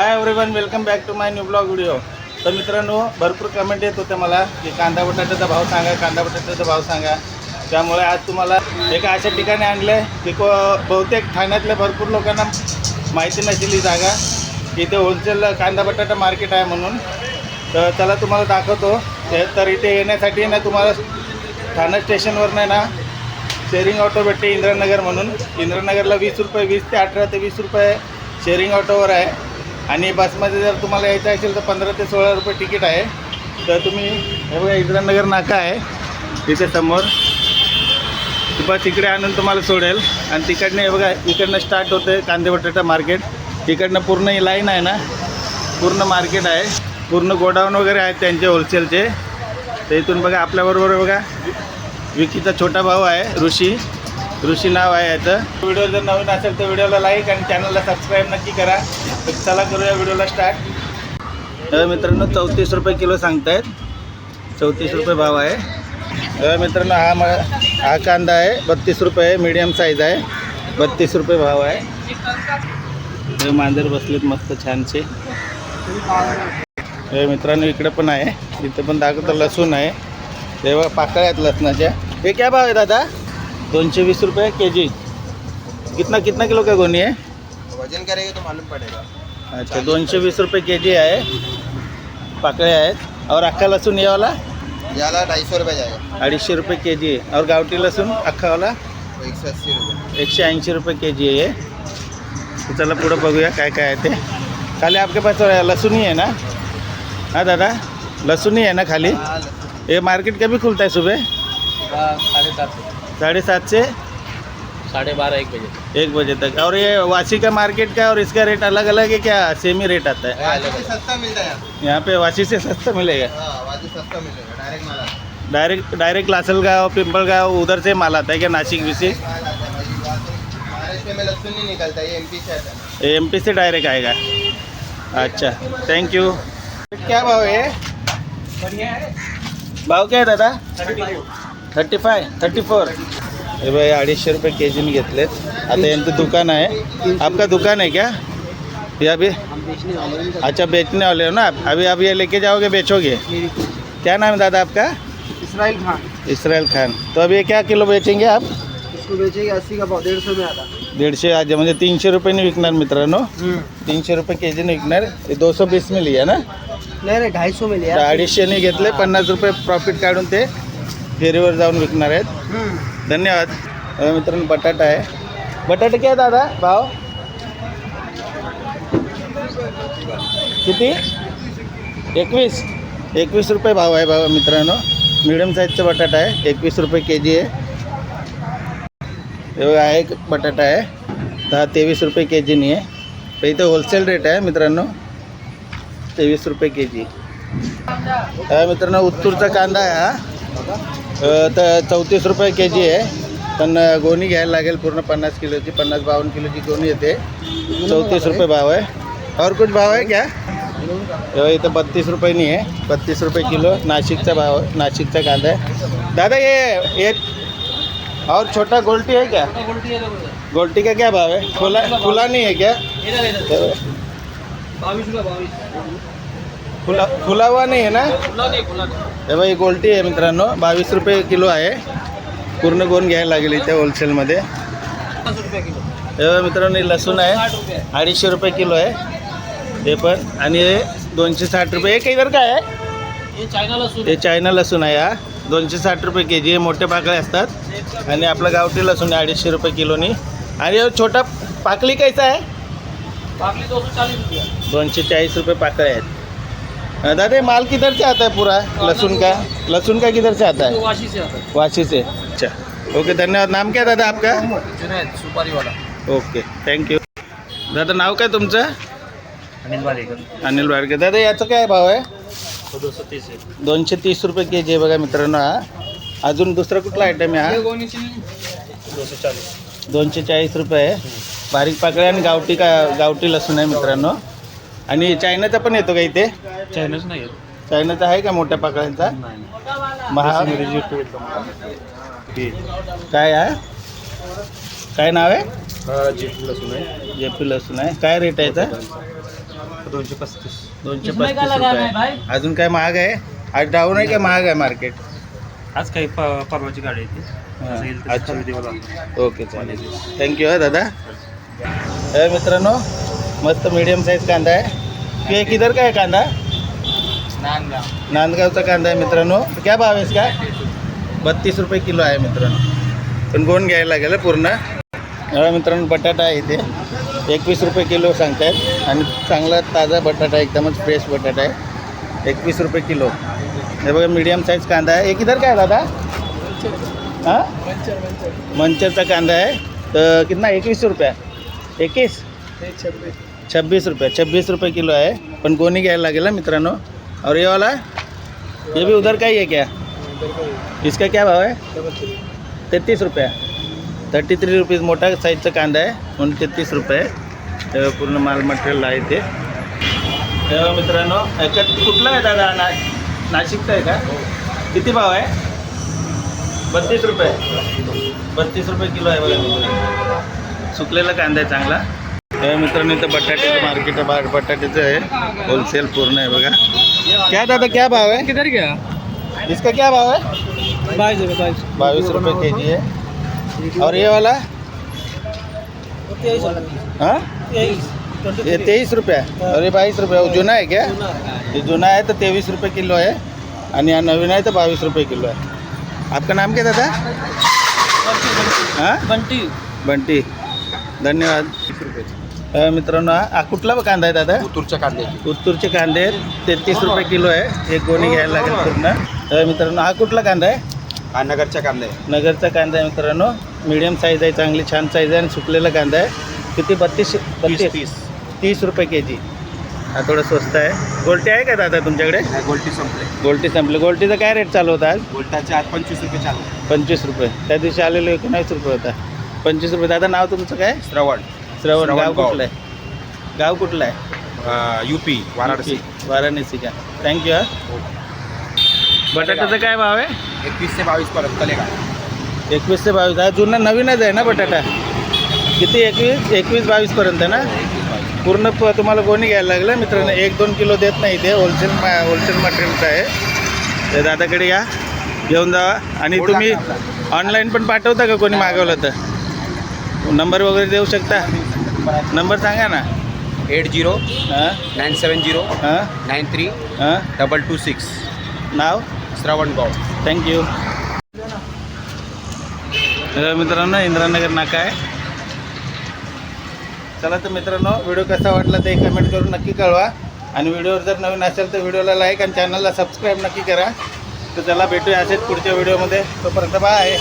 Hi everyone welcome back to my new blog video तर मित्रांनो भरपूर कमेंट येत होत्या मला की कांदा बटाट्याचा भाव सांगा कांदा बटाट्याचा भाव सांगा. त्यामुळे आज तुम्हाला एका अशा ठिकाणी आणलं आहे की को बहुतेक ठाण्यातल्या भरपूर लोकांना माहिती नसेल ही जागा की इथे होलसेल कांदा बटाटा मार्केट आहे म्हणून. तर त्याला तुम्हाला दाखवतो. तर इथे येण्यासाठी ना तुम्हाला ठाणा स्टेशनवर नाही ना शेअरिंग ऑटो भेटते इंद्रनगर म्हणून. इंद्रनगरला वीस रुपये वीस ते अठरा ते वीस रुपये शेअरिंग ऑटोवर आहे. आणि बसमध्ये जर तुम्हाला यायचं असेल तर पंधरा ते सोळा रुपये तिकीट आहे. तर तुम्ही हे बघा इंद्रानगर नाका आहे. तिथे समोर. बस इकडे आणून तुम्हाला सोडेल. आणि तिकडनं हे बघा इकडनं स्टार्ट होते कांदे बटाटा मार्केट तिकडनं पूर्ण ही लाईन आहे ना. पूर्ण मार्केट आहे. पूर्ण गोडाऊन वगैरे आहेत त्यांचे होलसेलचे तर इथून बघा आपल्याबरोबर बघा विकीचा छोटा भाऊ आहे ऋषी. ऋषी नाव आहे याचं. व्हिडिओ जर नवीन असेल तर व्हिडिओला लाईक आणि चॅनलला सबस्क्राईब नक्की करा. तर चला करूया व्हिडिओला स्टार्ट मित्रांनो चौतीस रुपये किलो सांगतायत. चौतीस रुपये भाव आहे. मित्रांनो हा म हा कांदा आहे. बत्तीस रुपये मीडियम साईज आहे. बत्तीस रुपये भाव आहे. हे मांजर बसलेत मस्त छानसे. मित्रांनो इकडे पण आहे. इथे पण दाखवतं लसूण आहे. तेव्हा पाकळ्या आहेत लसणाच्या. हे काय भाव आहे दादा? दोनशे वीस रुपये के जी. कितना कितना किलो का गोणी आहे? वजन करेंगे तो मालूम पड़ेगा। अच्छा दोनशे वीस रुपये के जी आहे पाकळ्या आहेत. और अख्खा लसूण ये वाला ज्यादा ढाई सौ रुपये जाएगा अडीचशे रुपये के जी आहे. और गावठी लसूण अख्खावाला वो एक सौ अस्सी रुपये. एकशे ऐंशी रुपये के जी आहे तर चला पुढं बघूया काय काय आहे ते. खाली आपके पास लसूण ही आहे ना? हाँ दादा? लसूण ही है ना खाली? ये मार्केट कभी खुलता है सुबह साढ़े सात सौ साढ़े बारह एक बजे। एक बजे तक। और ये वासी का मार्केट का और इसका रेट अलग अलग है क्या? सेम ही रेट आता है? से सस्ता मिलता है यहाँ यहाँ पे वासी से सस्ता मिलेगा? हाँ वाजी सस्ता मिलेगा डायरेक्ट माल आता है। डायरेक्ट डायरेक्ट लासलगांव पिंपलगांव उधर से माल आता है क्या नासिक भी से माल आता है भाई, वहाँ से। महाराष्ट्र में लहसुन नहीं निकलता ये एम पी से है। डायरेक्ट आएगा। अच्छा थैंक यू क्या भाव है भाव क्या आहे दादा? थर्टी फाय थर्टी फोर हे भाई अडीचशे रुपये के जीने घेतलेत. आता यांचं दुकान आहे. आपका दुकान है क्या? ये अभी. अच्छा बेचने वाले हो ना? आप अभी आप ये लेके जाओगे बेचोगे? क्या नाम है दादा आपका? इसराइल खान। इसराइल खान। तो अभी ये क्या किलो बेचेंगे आप? इसको बेचेगा अस्सी का डेढ़ सौ में आता दीडशे आज म्हणजे तीनशे रुपयाने विकणार मित्रांनो। तीनशे रुपये के जी जीने विकणार हे दोनशे बीस में लिया ना? नहीं नहीं ढाई सौ में तर अडीचशेने घेतले पन्नास रुपये प्रॉफिट काढून ते फेरीवर जाऊन विकणार आहेत. धन्यवाद. मित्रांनो बटाटा आहे. बटाटे काय दादा? भाव? किती? एकवीस. एकवीस रुपये भाव आहे भावा मित्रांनो. मिडियम साईजचा बटाटा आहे. एकवीस रुपये के जी आहे. एवढा आहे बटाटा आहे. दहा तेवीस रुपये के जीनी आहे. तर इथं होलसेल रेट आहे मित्रांनो. तेवीस रुपये के जी. मित्रांनो उत्तूरचा कांदा आहे हा. तर चौतीस रुपये के जी आहे. पण गोणी घ्यायला लागेल पूर्ण पन्नास किलोची पन्नास बावन्न किलोची गोणी येते. चौतीस रुपये भाव आहे. और कुछ भाव आहे क्या? इथं बत्तीस रुपयानी आहे. बत्तीस रुपये किलो नाशिकचा भाव नाशिकचा कांदा आहे. दादा ये ये. और छोटा गोल्टी है क्या? गोल्टी का क्या भाव है खुला खुला नहीं है क्या? फुला फुलावा नाही आहे ना? हे बघा गोलटी आहे मित्रांनो. बावीस रुपये किलो आहे. पूर्ण गोन घ्यायला लागेल इथे होलसेलमध्ये हे बघा मित्रांनो लसूण आहे. अडीचशे रुपये किलो आहे. हे पण. आणि दोनशे साठ रुपये. एक जर काय आहे? हे चायना लसूण आहे हा. दोनशे साठ रुपये के जी. हे मोठे पाकळे असतात. आणि आपलं गावठी लसूण आहे अडीचशे रुपये किलोनी. आणि छोटा पाकली कैसा आहे? दोनशे चाळीस रुपये पाकळे आहेत. दादा ये माल किधर से आता है पूरा? लहसुन का? लहसुन का किधर से आता है वाशी से आता. वाशी से अच्छा. ओके धन्यवाद. नाम क्या दादा आपका? है जुनैद सुपारी वाला ओके थँक्यू दादा नाव काय तुमचं? अनिल वालेकर अनिल बारके दादा याचं काय भाव आहे? दो सौ तीस है दोनशे तीस रुपये के जी बघा मित्रांनो हा. अजून दुसरा कुठला आयटम आहे हा? दो सौ चालीस दोनशे चाळीस रुपये आहे. बारीक पाकळ्या आणि गावठी का गावठी लसूण आहे मित्रांनो. आणि चायनाचा पण येतो का इथे? चायनाच नाही चायनाचा आहे का मोठ्या पाकळ्यांचा? महा काय आहे? काय नाव आहे? जीप लसूण आहे. जे पी लसूण आहे. काय रेट आहे याचा? दोनशे पस्तीस. दोनशे पस्तीस रुपये अजून काय महाग आहे? आज डाऊन आहे का महाग आहे मार्केट आज काही प- परवाची गाडी आहे ती. जसं येईल तसं अच्छा. खरेदी वाला. ओके चालेल. थँक्यू हा दादा. हे मित्रांनो मस्त मीडियम साईज कांदा आहे. ये किधर का आहे कांदा? नांदगावचा कांदा आहे मित्रांनो. क्या भाव आहे इसका? बत्तीस रुपये किलो आहे मित्रांनो. पण गोण घ्यायला लागेल पूर्ण. हा मित्रांनो बटाटा आहे इथे. एकवीस रुपये किलो सांगतायत. आणि चांगला ताजा बटाटा एकदमच फ्रेश बटाटा आहे. एकवीस रुपये किलो. हे बघा मीडियम साईज कांदा आहे. एक इधर काय दादा? हां? मंचरचा कांदा आहे. तर कितना? एकवीस रुपया. एकवीस? छब्बीस. रुपये. छब्बीस रुपये किलो आहे. पण कोणी घ्यायला लागेल ना मित्रांनो. और ये वाला ये भी उधर का ही है क्या? इसका क्या भाव है? तेहतीस रुपये। थर्टी थ्री रुपीज मोठा साईजचा कांदा आहे म्हणून तेहतीस रुपये तेव्हा पूर्ण माल मटेरियल आहे ते हे मित्रांनो ह्याच्यात कुठला आहे दादा? ना नाशिकचा आहे का? किती भाव आहे? बत्तीस रुपये. बत्तीस रुपये किलो आहे बघा मित्रांनो. सुकलेला कांदा आहे चांगला. तेव्हा मित्रांनो इथं बटाट्याचं मार्केट आहे बटाट्याचं आहे. होलसेल पूर्ण आहे बघा. क्या दादा क्या भाव है? किधर गया? इसका क्या भाव है? बाईस रुपये बाईस। रुपये के जी है। और ये वाला? हाँ? ये तेईस रुपया और ये बाईस रुपया जुना है क्या? ये जुना है तो तेईस रुपये किलो है। आणि हा नवीन आहे तर बावीस रुपये किलो आहे आपका नाम क्या दादा? हां? बंटी। बंटी। धन्यवाद। अ, मित्रांनो हा हा कुठला कांदा आहे दादा? तुरच्या कांद्याची. उत्तूरचे कांदे तेहतीस रुपये किलो आहे. एक गोणी घ्यायला लागेल पूर्ण. मित्रांनो हा कुठला कांदा आहे? हा नगरच्या कांदा आहे. नगरचा कांदा आहे मित्रांनो. मीडियम साईज आहे चांगली छान साईज आहे आणि सुकलेला कांदा आहे. किती? बत्तीस बत्तीस? तीस. तीस. रुपये के जी. हा थोडं स्वस्त आहे. गोल्टी आहे का दादा तुमच्याकडे? हा गोल्टी संपले. गोल्टी संपले. गोल्टीचा काय रेट चालू होता आज? गोल्टाचे आज पंचवीस रुपये चालू. पंचवीस रुपये. त्या दिवशी आलेलो एकोणावीस रुपये होता. पंचवीस रुपये. दादा नाव तुमचं काय? श्रवण. श्रवण गाव. कुठलं आहे? गाव कुठलं आहे? युपी वाराणसी. वाराणसी का? थँक्यू हा. बटाट्याचा काय भाव आहे? एकवीस ते बावीस पर्यंत चलेगा. एकवीस ते बावीस. हा जुना नवीनच आहे ना बटाटा? किती? एकवीस? एकवीस बावीसपर्यंत ना? पूर्ण प तुम्हाला कोणी घ्यायला लागलं. मित्रांनो एक दोन किलो देत नाही ते होलसेल मा होलसेल मटेरियलचं आहे. ते दादाकडे या. घेऊन जावा. आणि तुम्ही ऑनलाईन पण पाठवता का कोणी मागवलं तर? नंबर वगैरे देऊ शकता? नंबर सांगा ना. Eight zero nine seven zero nine three double two six. नाव? श्रवण गाव थँक्यू मित्रांनो इंद्रानगर नाका आहे. चला तर मित्रांनो व्हिडिओ कसा वाटला ते कमेंट करून नक्की कळवा. आणि व्हिडिओवर जर नवीन असेल तर व्हिडिओला लाईक आणि चॅनलला सबस्क्राईब नक्की करा. तर चला भेटूया असेच पुढच्या व्हिडिओमध्ये. तोपर्यंत बाय